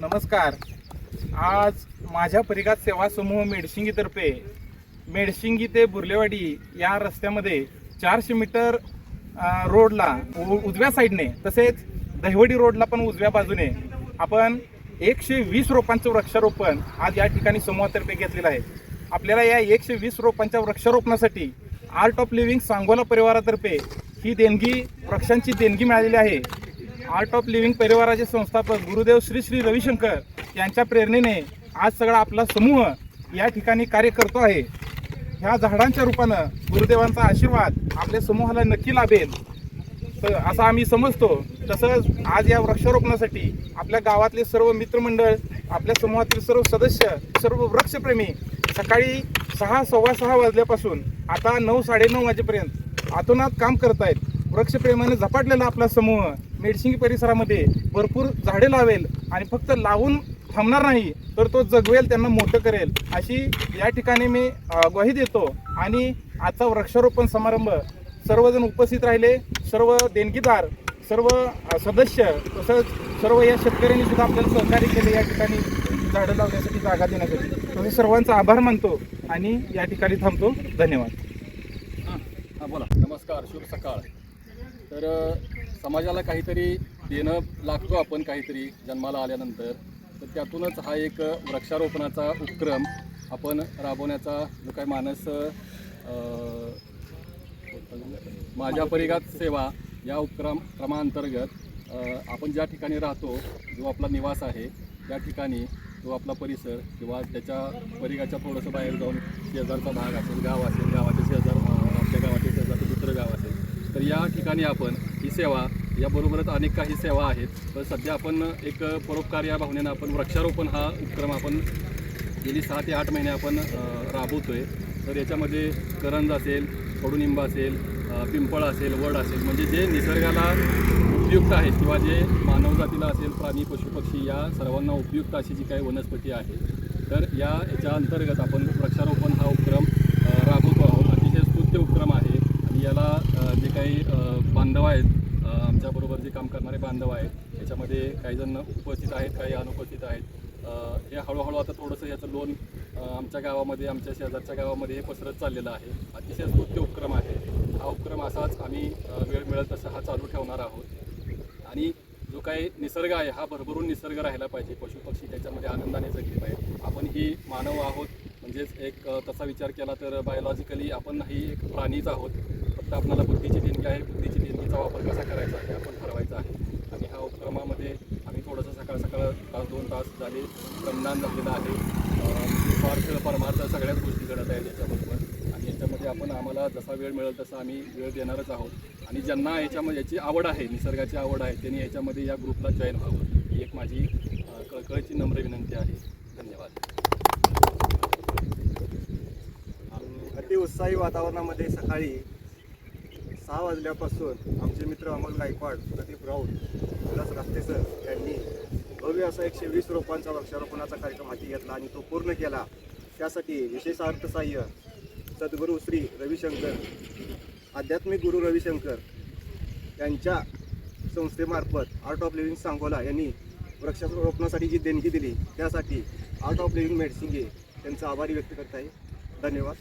नमस्कार. आज माझ्या परिघात सेवा समूह मेडशिंगीतर्फे मेडशिंगी ते बुर्लेवाडी या रस्त्यामध्ये चारशे मीटर रोडला उ- उजव्या साईडने तसेच दहिवडी रोडला पण उजव्या बाजूने आपण एकशे वीस रोपांचं वृक्षारोपण आज या ठिकाणी समूहातर्फे घेतलेलं आहे. आपल्याला या एकशे वीस रोपांच्या वृक्षारोपणासाठी आर्ट ऑफ लिव्हिंग सांगोला परिवारातर्फे ही देणगी वृक्षांची देणगी मिळालेली आहे. आर्ट ऑफ लिव्हिंग परिवाराचे संस्थापक गुरुदेव श्री श्री रविशंकर यांच्या प्रेरणेने आज सगळा आपला समूह या ठिकाणी कार्य करतो आहे. ह्या झाडांच्या रूपानं गुरुदेवांचा आशीर्वाद आपल्या समूहाला नक्की लाभेल. तर असं आम्ही समजतो. तसंच आज या वृक्षारोपणासाठी आपल्या गावातले सर्व मित्रमंडळ आपल्या समूहातील सर्व सदस्य सर्व वृक्षप्रेमी सकाळी सहा सव्वा सहा वाजल्यापासून आता नऊ साडेनऊ वाजेपर्यंत आतोनात काम करत आहेत वृक्षप्रेमाने झपाटलेला आपला समूह मेडशिंगी परिसरामध्ये भरपूर झाडे लावेल आणि फक्त लावून थांबणार नाही तर तो जगवेल त्यांना मोठं करेल अशी या ठिकाणी मी ग्वाही देतो. आणि आजचा वृक्षारोपण समारंभ सर्वजण उपस्थित राहिले सर्व देणगीदार सर्व सदस्य तसंच सर्व या शेतकऱ्यांनी सुद्धा आपल्याला सहकार्य केले या ठिकाणी झाडं लावण्यासाठी जागा देण्यासाठी तसं सर्वांचा आभार मानतो आणि या ठिकाणी थांबतो. धन्यवाद. हां बोला. नमस्कार शुभ सकाळ. तर समाजाला काहीतरी देणं लागतो आपण काहीतरी जन्माला आल्यानंतर. तर त्यातूनच हा एक वृक्षारोपणाचा उपक्रम आपण राबवण्याचा जो काही मानस माझ्या परिघात सेवा या उपक्रम क्रमांतर्गत आपण ज्या ठिकाणी राहतो जो आपला निवास आहे त्या ठिकाणी जो आपला परिसर किंवा त्याच्या परिघाच्या थोडंसं बाहेर जाऊन शेजारचा भाग असेल गाव असेल गावाचे शेजार अ, आपल्या गावाच्या शेजारचं दुसरं गाव असेल तर या ठिकाणी आपण ही सेवा याबरोबरच अनेक काही सेवा आहेत. तर सध्या आपण एक परोपकार या भावनेनं आपण वृक्षारोपण हा उपक्रम आपण गेली सहा ते आठ महिने आपण राबवतो आहे तर याच्यामध्ये करंज असेल कडुनिंब असेल पिंपळ असेल वड असेल म्हणजे जे निसर्गाला उपयुक्त आहेत किंवा जे मानवजातीला असेल प्राणी पशुपक्षी या सर्वांना उपयुक्त अशी जी काही वनस्पती आहे तर या याच्या अंतर्गत आपण वृक्षारोपण हा उपक्रम राबवतो आहोत. अतिशय स्तुत्य उपक्रम आहे आणि याला जे काही बांधव आहेत आमच्याबरोबर जे काम करणारे बांधव आहेत याच्यामध्ये काही जण उपस्थित आहेत काही अनुपस्थित आहेत. हे हळूहळू आता थोडंसं याचं लोन आमच्या गावामध्ये आमच्या शेजारच्या गावामध्ये हे पसरत चाललेलं आहे. अतिशय स्तुत्य उपक्रम आहे. हा उपक्रम असाच आम्ही वेळ मिळत तसा हा चालू ठेवणार आहोत. आणि जो काही निसर्ग आहे हा भरभरून निसर्ग राहिला पाहिजे. पशुपक्षी त्याच्यामध्ये आनंदाने जगले पाहिजे आपण ही मानव आहोत. म्हणजेच एक तसा विचार केला तर बायोलॉजिकली आपण ही एक प्राणीच आहोत. फक्त आपल्याला बुद्धीची देणगी आहे बुद्धीची देणगीचा वापर कसा करायचा आहे आपण ठरवायचा आहे. आणि ह्या उपक्रमामध्ये आम्ही थोडंसं सकाळ सकाळ तास दोन तास झाले श्रमदान झालेलं आहे. अ, स्वार्थ परमार्थ सगळ्याच गोष्टी घडत आहेत याच्याबरोबर. आणि याच्यामध्ये आपण आम्हाला जसा वेळ मिळेल तसा आम्ही वेळ देणारच आहोत. आणि ज्यांना याच्यामध्ये याची आवड आहे निसर्गाची आवड आहे त्यांनी याच्यामध्ये या ग्रुपला जॉईन व्हावं. ही एक माझी कळकळची कळकळीची नम्र विनंती आहे. धन्यवाद. अति उत्साही वातावरणामध्ये सकाळी सहा वाजल्यापासून आमचे मित्र अमोल गायकवाड प्रदीप राऊत विलास रास्तेसर यांनी भव्य असा एकशे वीस रोपांचा वृक्षारोपणाचा कार्यक्रम हाती घेतला आणि तो पूर्ण केला. त्यासाठी विशेष अर्थसहाय्य सद्गुरू श्री रविशंकर आध्यात्मिक गुरु रविशंकर यांच्या संस्थेमार्फत आर्ट ऑफ लिव्हिंग सांगोला यांनी वृक्षारोपणासाठी जी देणगी दिली त्यासाठी आर्ट ऑफ लिव्हिंग मेडसिंगे त्यांचा आभारी व्यक्त करत आहे. धन्यवाद.